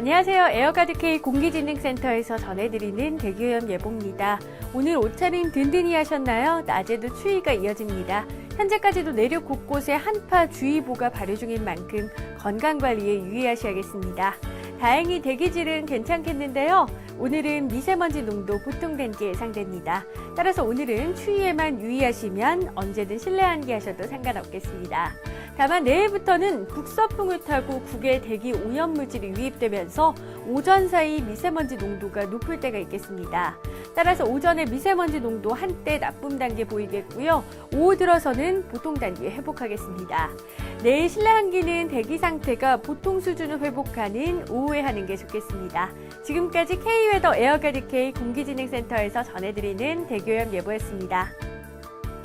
안녕하세요. 에어가드K 공기진흥센터에서 전해드리는 대기오염 예보입니다. 오늘 옷차림 든든히 하셨나요? 낮에도 추위가 이어집니다. 현재까지도 내륙 곳곳에 한파 주의보가 발효 중인 만큼 건강관리에 유의하셔야겠습니다. 다행히 대기질은 괜찮겠는데요. 오늘은 미세먼지 농도 보통 단계 예상됩니다. 따라서 오늘은 추위에만 유의하시면 언제든 실내 환기 하셔도 상관없겠습니다. 다만 내일부터는 북서풍을 타고 국외 대기 오염물질이 유입되면서 오전 사이 미세먼지 농도가 높을 때가 있겠습니다. 따라서 오전에 미세먼지 농도 한때 나쁨 단계 보이겠고요. 오후 들어서는 보통 단계 회복하겠습니다. 내일 실내 환기는 대기 상태가 보통 수준을 회복하는 오후에 하는 게 좋겠습니다. 지금까지 K웨더 에어가드 K 공기진흥센터에서 전해드리는 대교염 예보였습니다.